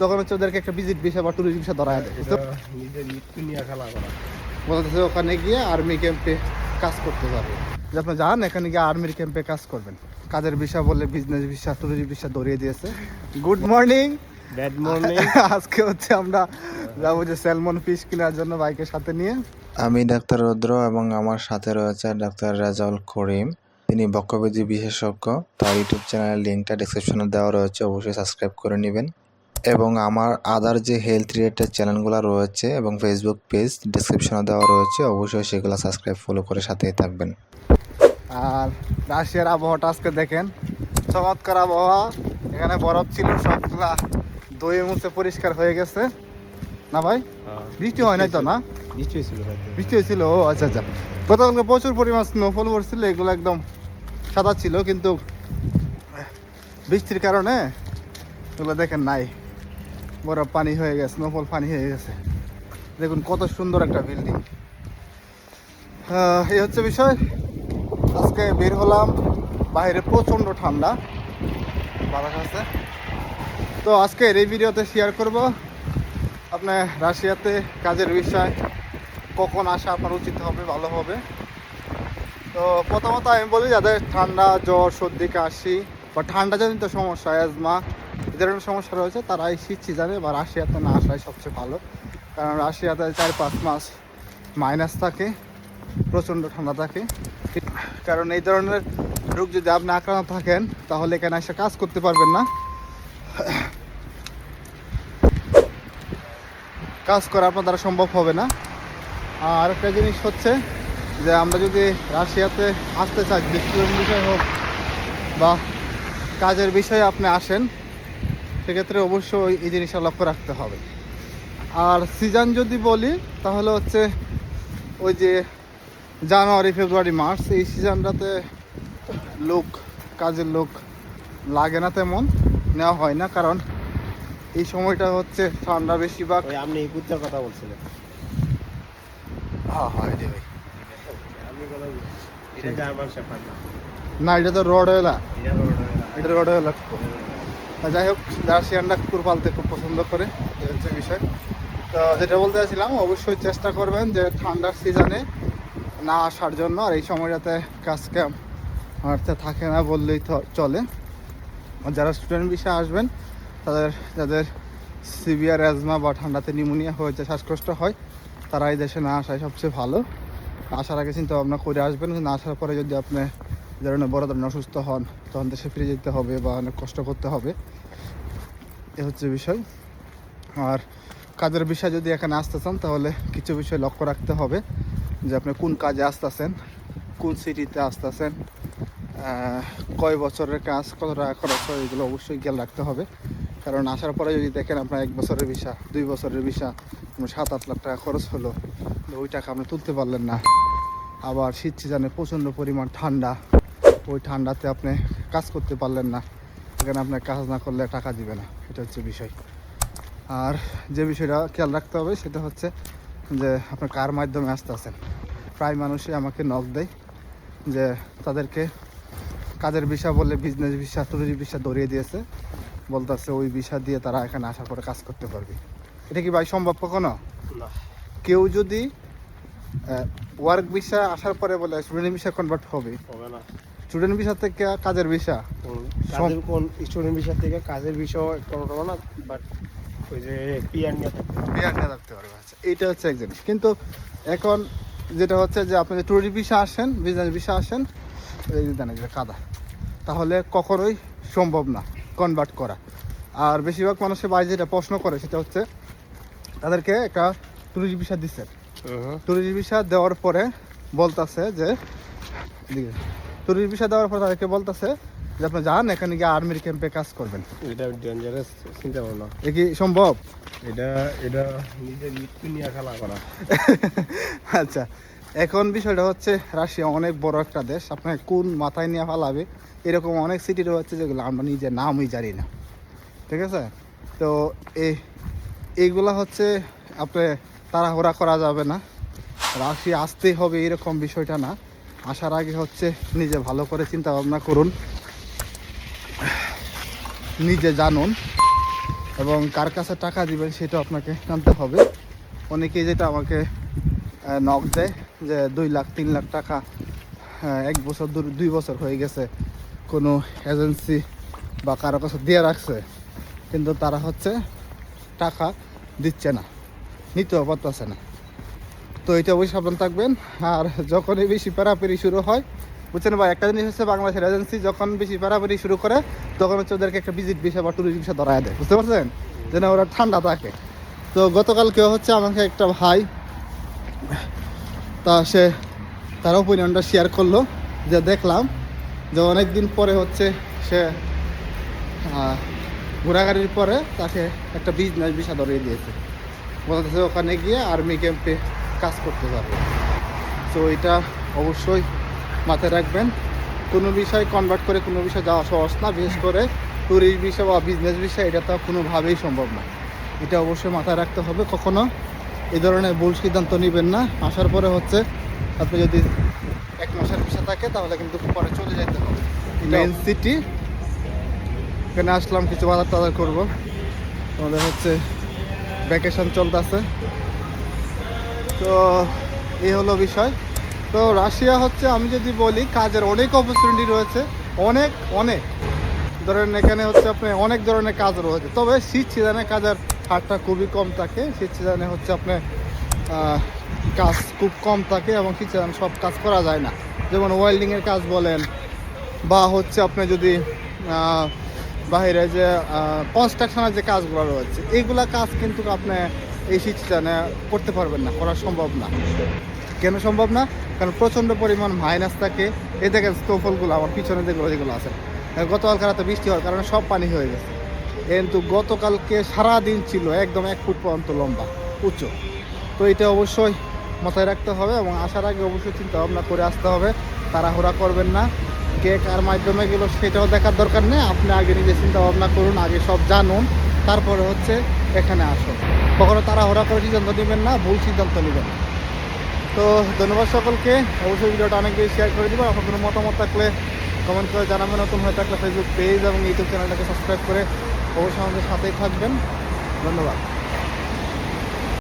তখন হচ্ছে ওদেরকে একটা ভিজিট ভিসা বা ট্যুরিস্ট ভিসা ধরা দেয় বলতেছে ওখানে গিয়ে আর্মি ক্যাম্পে কাজ করতে পারবে যে আপনি যান এখানে গিয়ে আর্মির ক্যাম্পে কাজ করবেন। কাজের বিষয় বলে বিজনেস ভিসা ট্যুরিস্ট ভিসা ধরিয়ে দিয়েছে। গুড মর্নিং ব্যাড মর্নিং আজকে হচ্ছে আমরা যাব যে স্যালমন ফিশ কেনার জন্য বাইকের সাথে নিয়ে। আমি ডাক্তার রুদ্র এবং আমার সাথে রয়েছে ডাক্তার রাজাউল করিম। তিনি বক্ষবিধি বিশেষজ্ঞ। তার ইউটিউব চ্যানেলের লিঙ্কটা ডিসক্রিপশনে দেওয়া রয়েছে অবশ্যই সাবস্ক্রাইব করে নেবেন। এবং আমার আদার যে হেলথ রিলেটেড চ্যানেলগুলো রয়েছে এবং ফেসবুক পেজ ডিসক্রিপশনে দেওয়া রয়েছে অবশ্যই সেগুলো সাবস্ক্রাইব ফলো করে সাথেই থাকবেন। আর রাশিয়ার আবহাওয়াটা আজকে দেখেন চমৎকার আবহাওয়া। এখানে বরফ ছিল সবগুলা দইয়ে মুছে পরিষ্কার হয়ে গেছে। না ভাই? বৃষ্টি হয় নাই তো না? নিশ্চয়ই ছিল বৃষ্টি হয়েছিল ও আচ্ছা আচ্ছা। গতকালকে প্রচুর পরিমাণ স্নোফল পড়ছিল এগুলো একদম সাদা ছিল কিন্তু বৃষ্টির কারণে এগুলো দেখেন নাই। বরফ পানি হয়ে গেছে স্নোফল পানি হয়ে গেছে। দেখুন কত সুন্দর একটা বিল্ডিং এই হচ্ছে বিষয়। আজকে বের হলাম, বাইরে প্রচণ্ড ঠান্ডা। বাতাস আছে। তো আজকের এই ভিডিওতে শেয়ার করব আপনার রাশিয়াতে কাজের বিষয়, কখন আসা আপনার উচিত হবে, ভালো হবে। তো প্রথমত আমি বলি, যাদের ঠান্ডা, জ্বর, সর্দি, কাশি বা ঠান্ডা জনিত সমস্যা অ্যাজমা ধরনের সমস্যা রয়েছে, তারা এই শীত বা রাশিয়াতে না আসাই সবচেয়ে ভালো। কারণ রাশিয়াতে চার পাঁচ মাস মাইনাস থাকে, প্রচণ্ড ঠান্ডা থাকে। কারণ এই ধরনের রোগ যদি আপনি আক্রান্ত থাকেন, তাহলে এখানে এসে কাজ করতে পারবেন না। কাজ করা আপনার দ্বারা সম্ভব হবে না। আর একটা জিনিস হচ্ছে যে আমরা যদি রাশিয়াতে আসতে চাই বিষয় হোক বা কাজের বিষয়ে আপনি আসেন সেক্ষেত্রে অবশ্যই এই জিনিসটা লক্ষ্য রাখতে হবে। আর সিজন যদি বলি তাহলে হচ্ছে ওই যে জানুয়ারি ফেব্রুয়ারি মার্চ এই সিজনটাতে লোক কাজের লোক লাগে না তেমন নেওয়া হয় না কারণ এই সময়টা হচ্ছে ঠান্ডা বেশিরভাগ। আপনি কুত্তার কথা বলছিলেন। হ্যাঁ হয় রে ভাই। এটা না। এটা তো রড হইলা এটা রোড হইলা যাই হোক রাশিয়ানরা কুকুর পালতে খুব পছন্দ করে হচ্ছে বিষয়। তো যেটা বলতে চাইছিলাম, অবশ্যই চেষ্টা করবেন যে ঠান্ডার সিজনে না আসার জন্য, আর এই সময়টাতে কাজ ক্যাম্প হাঁটতে থাকে না বললেই চলে। যারা স্টুডেন্ট বিষয়ে আসবেন, তাদের, যাদের সিভিয়ার অ্যাজমা বা ঠান্ডাতে নিউমোনিয়া হয়েছে, শ্বাসকষ্ট হয়, তারা এই দেশে না আসাই সবচেয়ে ভালো। আসার আগে চিন্তা ভাবনা করে আসবেন কিন্তু আসার পরে যদি আপনি ধরনের বড় ধরনের অসুস্থ হন, তখন দেশে ফিরে যেতে হবে বা অনেক কষ্ট করতে হবে। এ হচ্ছে বিষয়। আর কাজের বিষয় যদি এখানে আসতে চান, তাহলে কিছু বিষয় লক্ষ্য রাখতে হবে যে আপনি কোন কাজে আসতেছেন, কোন সিটিতে আসতেছেন কয় বছরের কাজ, কত টাকা খরচ হয়, এগুলো অবশ্যই খেয়াল রাখতে হবে। কারণ আসার পরে যদি দেখেন আপনার এক বছরের ভিসা, দুই বছরের ভিসা আপনার সাত আট লাখ টাকা খরচ হলো ওই টাকা আপনি তুলতে পারলেন না। আবার শীত সিজনে প্রচণ্ড পরিমাণ ঠান্ডা ওই ঠান্ডাতে আপনি কাজ করতে পারলেন না। এখানে আপনার কাজ না করলে টাকা দিবে না। এটা হচ্ছে বিষয়। আর যে বিষয়টা খেয়াল রাখতে হবে সেটা হচ্ছে যে আপনার কার মাধ্যমে আসতে আসতেছেন প্রায় মানুষই আমাকে নক দেয় যে তাদেরকে কাজের বিষয় বলে বিজনেস ভিসা ট্যুরিস্ট ভিসা ধরিয়ে দিয়েছে। বলতেছে ওই ভিসা দিয়ে তারা এখানে আসার পরে কাজ করতে পারবে। এটা কি ভাই সম্ভব কখনো? কেউ যদি ওয়ার্ক ভিসা আসার পরে বলে স্টুডেন্ট ভিসা কনভার্ট হবে। হবে না। স্টুডেন্ট ভিসা থেকে কাজের ভিসা? কোন- কাজের কোন স্টুডেন্ট বিষয় থেকে কাজের বিষয় কোনোটা না বাট ওই যে পিয়ার নিয়ে থাকতে। নিয়ে রাখতে পারবে আচ্ছা এইটা হচ্ছে এক জিনিস। কিন্তু এখন যেটা হচ্ছে যে আপনি ট্যুরিস্ট ভিসা আসেন বিজনেস ভিসা আসেন এই যে জানেন যে কাদা তাহলে কখনোই সম্ভব না কনভার্ট করা। আর বেশিরভাগ মানুষের বাইরে যেটা প্রশ্ন করে সেটা হচ্ছে তাদেরকে একটা ট্যুরিস্ট ভিসা দিচ্ছেন ট্যুরিস্ট ভিসা দেওয়ার পরে বলতাছে যে ট্যুরিস্ট ভিসা দেওয়ার পরে তাদেরকে বলতাছে যে আপনি যান এখানে গিয়ে আর্মির ক্যাম্পে কাজ করবেন। এটা ডেঞ্জারাস চিন্তা ভাবনা এ কি সম্ভব? এটা এটা নিজের মৃত্যু নিয়ে খেলা করা। আচ্ছা এখন বিষয়টা হচ্ছে রাশিয়া অনেক বড় একটা দেশ আপনার কোন মাথায় নিয়ে ফালাবে? এরকম অনেক সিটি রয়েছে যেগুলো আমরা নিজে নামই জানি না। ঠিক আছে? তো এই এইগুলা হচ্ছে আপনি তাড়াহুড়া করা যাবে না। রাশিয়া আসতেই হবে এরকম বিষয়টা না। আসার আগে হচ্ছে নিজে ভালো করে চিন্তা ভাবনা করুন। নিজে জানুন এবং কার কাছে টাকা দিবেন সেটা আপনাকে জানতে হবে। অনেকেই যেটা আমাকে নক দেয় যে দুই লাখ, তিন লাখ টাকা এক বছর দুই বছর হয়ে গেছে, কোনো এজেন্সি বা কারও কাছে দিয়ে রাখছে, কিন্তু তারা হচ্ছে টাকা দিচ্ছে না, নিতেও পারতেছে না। তো এটা অবশ্যই সাবধান থাকবেন। আর যখনই বেশি প্যারাপেরি শুরু হয় বুঝছেন ভাই? একটা জিনিস হচ্ছে বাংলাদেশের এজেন্সি যখন বেশি প্যারাপেরি শুরু করে তখন হচ্ছে ওদেরকে একটা ভিজিট বিষয় বা ট্যুরিস্ট বিষয় ধরায় দেয় বুঝতে পারছেন? যেন ওরা ঠান্ডা থাকে। তো গতকালকে হচ্ছে আমাকে একটা ভাই তা সে তার ওপিনিয়নটা শেয়ার করল যে দেখলাম যে অনেক দিন পরে হচ্ছে সে আহ, ঘোরাঘুরির পরে তাকে একটা বিজনেস বিষয় ধরিয়ে দিয়েছে। বলতেছে ওখানে গিয়ে আর্মি ক্যাম্পে কাজ করতে পারবে তো এটা অবশ্যই মাথায় রাখবেন। কোনো বিষয় কনভার্ট করে কোনো বিষয় যাওয়া সহজ না বিশেষ করে ট্যুরিস্ট বিষয় বা বিজনেস বিষয় এটা তো কোনোভাবেই সম্ভব না। এটা অবশ্যই মাথায় রাখতে হবে। কখনো এ ধরনের ভুল সিদ্ধান্ত নেবেন না। আসার পরে হচ্ছে আপনি যদি এক মাসের বিষয় থাকে তাহলে কিন্তু পরে চলে যেতে হবে। মেন সিটি এখানে আসলাম কিছু বাজার টাজার করব। আমাদের হচ্ছে ভ্যাকেশন চলতেছে। তো এই হলো বিষয়। তো রাশিয়া হচ্ছে, আমি যদি বলি, কাজের অনেক অপরচুনিটি রয়েছে। অনেক অনেক। ধরেন এখানে হচ্ছে আপনি অনেক ধরনের কাজ রয়েছে। তবে শীত সিজনে কাজের হারটা খুবই কম থাকে। শীত সিজনে হচ্ছে আপনি কাজ খুব কম থাকে এবং শীত সিজনে সব কাজ করা যায় না। যেমন ওয়েল্ডিংয়ের কাজ বলেন, বা হচ্ছে আপনি যদি বাইরে যে কনস্ট্রাকশনের যে কাজগুলো রয়েছে এইগুলা কাজ কিন্তু আপনি এই শীত করতে পারবেন না, করা সম্ভব না। কেন সম্ভব না? কারণ প্রচণ্ড পরিমাণ মাইনাস থাকে। এই দেখেন স্নোফলগুলো আমার পিছনে যেগুলো যেগুলো আছে। আর গতকালকে রাতে বৃষ্টি হওয়ার কারণে সব পানি হয়ে গেছে। কিন্তু গতকালকে সারা দিন ছিল একদম এক ফুট পর্যন্ত লম্বা, উঁচু। তো এটা অবশ্যই মাথায় রাখতে হবে এবং আসার আগে অবশ্যই চিন্তা ভাবনা করে আসতে হবে। তাড়াহুড়া করবেন না। কে কার মাধ্যমে গেলো সেটাও দেখার দরকার নেই। আপনি আগে নিজে চিন্তা ভাবনা করুন, আগে সব জানুন, তারপরে হচ্ছে এখানে আসুন। কখনো তাড়াহুড়া করে সিদ্ধান্ত নেবেন না, ভুল সিদ্ধান্ত নেবেন। তো ধন্যবাদ সকলকে। অবশ্যই ভিডিওটা অনেক বেশি শেয়ার করে দিব আপনার কোনো মতামত থাকলে কমেন্ট করে জানাবেন। নতুন হয়ে থাকলে ফেসবুক পেজ এবং ইউটিউব চ্যানেলটাকে সাবস্ক্রাইব করে অবশ্যই আমাদের সাথেই থাকবেন। ধন্যবাদ।